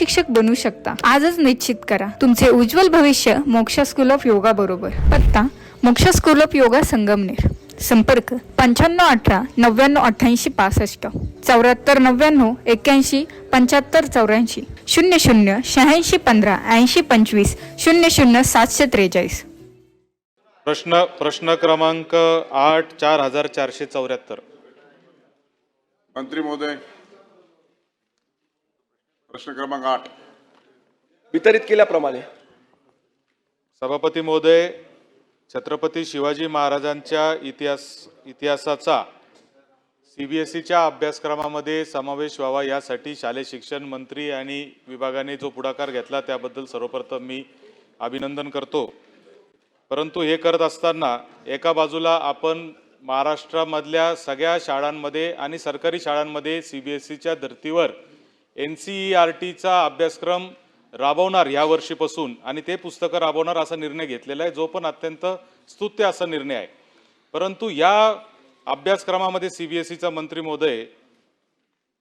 शिक्षक बनू शकता. आजच निश्चित करा. तुमचे उज्ज्वल भविष्य मोक्ष स्कूल ऑफ योगा बरोबर. पत्ता मोक्ष स्कूल ऑफ योगा संगमनेर. संपर्क पंच्याण्णव अठरा नव्याण्णव अठ्ठ्याऐंशी पासष्ट. चौऱ्याहत्तर नव्याण्णव एक्क्याऐंशी पंच्याहत्तर चौऱ्याऐंशी. शून्य शून्य शहाऐंशी पंधरा ऐंशी पंचवीस शून्य शून्य सातशे त्रेचाळीस. प्रश्न प्रश्न क्रमांक आठ चार हजार चारशे चौऱ्याहत्तर. मंत्री महोदय. प्रश्न क्रमांक आठ. वितरित केल्याप्रमाणे. सभापती महोदय छत्रपती शिवाजी महाराजांच्या इतिहास इतिहासाचा सी बी एस सीच्या अभ्यासक्रमामध्ये समावेश व्हावा यासाठी शालेय शिक्षण मंत्री आणि विभागाने जो पुढाकार घेतला त्याबद्दल सर्वप्रथम मी अभिनंदन करतो. परंतु हे करत असताना एका बाजूला आपण महाराष्ट्रामधल्या सगळ्या शाळांमध्ये आणि सरकारी शाळांमध्ये सी बी एस सीच्या धर्तीवर एन सी ई आर टीचा अभ्यासक्रम राबवणार ह्या वर्षीपासून आणि ते पुस्तकं राबवणार असा निर्णय घेतलेला आहे जो पण अत्यंत स्तुत्य असा निर्णय आहे. परंतु या अभ्यासक्रमामध्ये सी बी एस सीचा मंत्री महोदय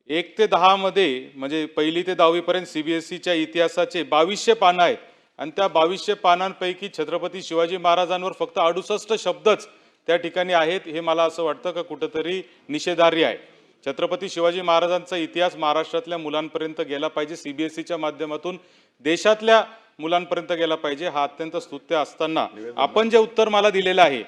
एक ते दहामध्ये म्हणजे पहिली ते दहावीपर्यंत सी बी एस सीच्या इतिहासाचे बावीसशे पानं आहेत आणि त्या बावीसशे पानांपैकी छत्रपती शिवाजी महाराजांवर फक्त अडुसष्ट शब्दच त्या ठिकाणी आहेत हे मला असं वाटतं का कुठंतरी निषेधार्य आहे. छत्रपती शिवाजी महाराजांचा इतिहास महाराष्ट्रातल्या मुलांपर्यंत गेला पाहिजे. सी बी एस सीच्या माध्यमातून देशातल्या मुलांपर्यंत गेला पाहिजे हा अत्यंत स्तुत्य असताना. आपण जे उत्तर मला दिलेलं आहे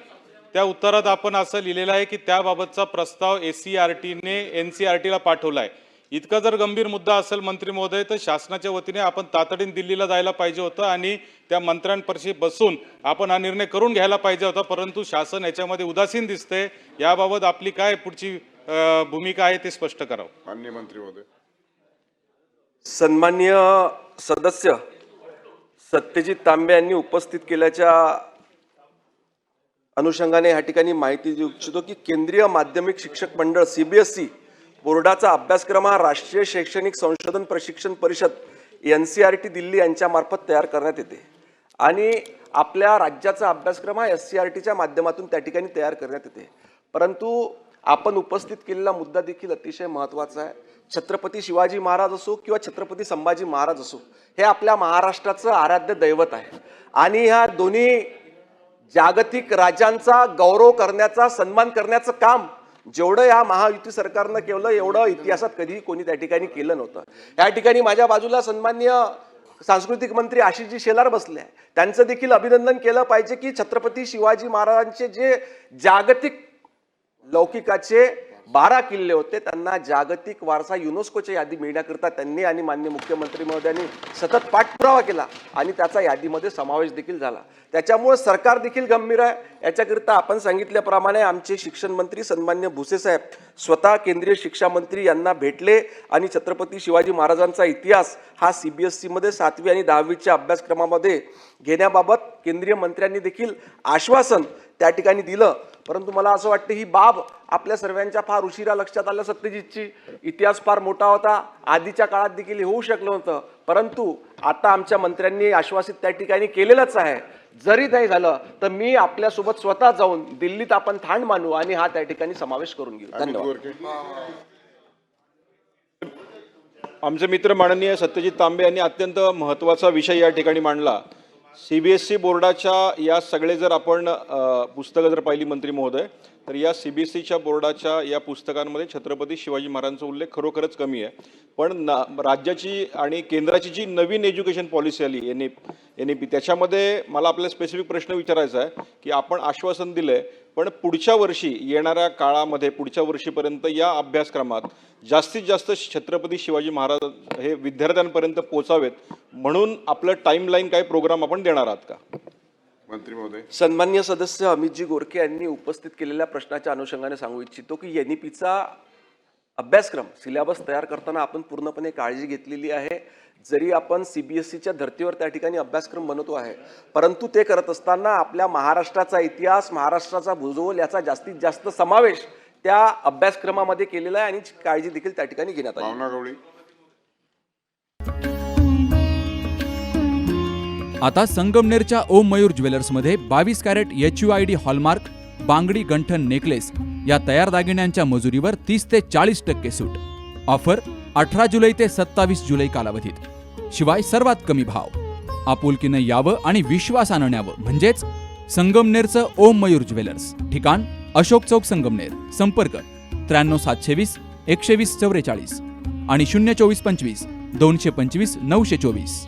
त्या उत्तरात आपण असं लिहिलेलं आहे की त्याबाबतचा प्रस्ताव एस सी आर टीने एन सी आर टीला पाठवला आहे इतका जर गंभीर मुद्दा असेल मंत्री महोदय तर शासनाच्या वतीने आपण तातडीने दिल्लीला जायला पाहिजे होतं आणि त्या मंत्र्यांपाशी बसून आपण हा निर्णय करून घ्यायला पाहिजे होता. परंतु शासन याच्यामध्ये उदासीन दिसते याबाबत आपली काय पुढची भूमिका आहे ते स्पष्ट करावं. मान्य मंत्री महोदय. सन्मान्य सदस्य सत्यजित तांबे यांनी उपस्थित केल्याच्या अनुषंगाने या ठिकाणी माहिती देऊ इच्छितो की केंद्रीय माध्यमिक शिक्षक मंडळ सीबीएसई बोर्डाचा अभ्यासक्रम हा राष्ट्रीय शैक्षणिक संशोधन प्रशिक्षण परिषद N C R T Delhi यांच्यामार्फत तयार करण्यात येते. आणि आपल्या राज्याचा अभ्यासक्रम हा एस सी आर टीच्या माध्यमातून त्या ठिकाणी तयार करण्यात येते. परंतु आपण उपस्थित केलेला मुद्दा देखील अतिशय महत्त्वाचा आहे. छत्रपती शिवाजी महाराज असो किंवा छत्रपती संभाजी महाराज असो हे आपल्या महाराष्ट्राचं आराध्य दैवत आहे. आणि ह्या दोन्ही जागतिक राजांचा गौरव करण्याचा सन्मान करण्याचं काम जेवढं या महायुती सरकारनं केलं एवढं इतिहासात कधीही कोणी त्या ठिकाणी केलं नव्हतं. या ठिकाणी माझ्या बाजूला सन्मान्य सांस्कृतिक मंत्री आशिषजी शेलार बसले आहे त्यांचं देखील अभिनंदन केलं पाहिजे की छत्रपती शिवाजी महाराजांचे जे जागतिक लौकिकाचे बारा किल्ले होते. त्यांना जागतिक वारसा युनेस्कोच्या यादी मिळण्याकरता त्यांनी आणि मान्य मुख्यमंत्री महोदयांनी सतत पाठपुरावा केला आणि त्याचा यादीमध्ये समावेश देखील झाला. त्याच्यामुळे सरकार देखील गंभीर आहे. याच्याकरिता आपण सांगितल्याप्रमाणे आमचे शिक्षण मंत्री सन्मान्य भुसेसाहेब स्वतः केंद्रीय शिक्षा मंत्री यांना भेटले आणि छत्रपती शिवाजी महाराजांचा इतिहास हा सी बी एस सीमध्ये सातवी आणि दहावीच्या अभ्यासक्रमामध्ये घेण्याबाबत केंद्रीय मंत्र्यांनी देखील आश्वासन त्या ठिकाणी दिलं. परंतु मला असं वाटतं ही बाब आपल्या सर्वांच्या फार उशिरा लक्षात आलं सत्यजितची. इतिहास फार मोठा होता. आधीच्या काळात देखील हे होऊ शकलं होतं परंतु आता आमच्या मंत्र्यांनी आश्वासित त्या ठिकाणी केलेलंच आहे. जरी नाही झालं तर मी आपल्यासोबत स्वतः जाऊन दिल्लीत आपण थांड मानू आणि हा त्या ठिकाणी समावेश करून घेऊ. धन्यवाद. आमचे मित्र माननीय सत्यजित तांबे यांनी अत्यंत महत्त्वाचा विषय या ठिकाणी मांडला. सी बी एस सी बोर्डाच्या या सगळे जर आपण पुस्तकं जर पाहिली मंत्री महोदय तर या सी बी एस सीच्या बोर्डाच्या या पुस्तकांमध्ये छत्रपती शिवाजी महाराजांचा उल्लेख खरोखरच कमी आहे. पण ना राज्याची आणि केंद्राची जी नवीन एज्युकेशन पॉलिसी आली N A N A P त्याच्यामध्ये मला आपल्याला स्पेसिफिक प्रश्न विचारायचा आहे की आपण आश्वासन दिलं आहे पण पुढच्या वर्षी येणाऱ्या काळामध्ये पुढच्या वर्षीपर्यंत या अभ्यासक्रमात जास्तीत जास्त छत्रपती शिवाजी महाराज हे विद्यार्थ्यांपर्यंत पोचावेत म्हणून आपलं टाईमलाईन काय प्रोग्राम आपण देणार आहात का? मंत्री महोदय. सन्मान्य सदस्य अमितजी गोरखे यांनी उपस्थित केलेल्या प्रश्नाच्या अनुषंगाने सांगू इच्छितो की एन ई पीचा अभ्यासक्रम सिलेबस तयार करताना आपण पूर्णपणे काळजी घेतलेली आहे. जरी आपण सी बी एस सीच्या धर्तीवर त्या ठिकाणी अभ्यासक्रम बनवतो आहे परंतु ते करत असताना आपल्या महाराष्ट्राचा इतिहास महाराष्ट्राचा भूगोल याचा जास्तीत जास्त समावेश त्या अभ्यासक्रमामध्ये केलेला आहे आणि काळजी देखील त्या ठिकाणी घेण्यात आली. आता संगमनेरच्या ओम मयूर ज्वेलर्समध्ये बावीस carat H U I D hallmark बांगडी गंठन नेकलेस या तयार दागिन्यांच्या मजुरीवर तीस ते चाळीस टक्के सूट. ऑफर अठरा जुलै ते सत्तावीस जुलै कालावधीत. शिवाय सर्वात कमी भाव. आपुलकीनं यावं आणि विश्वासानं न्यावं म्हणजेच संगमनेरचं ओम मयूर ज्वेलर्स. ठिकाण अशोक चौक संगमनेर. संपर्क त्र्याण्णव सातशे वीस एकशे वीस चौवेचाळीस आणि शून्य चोवीस पंचवीस दोनशे पंचवीस नऊशे चोवीस.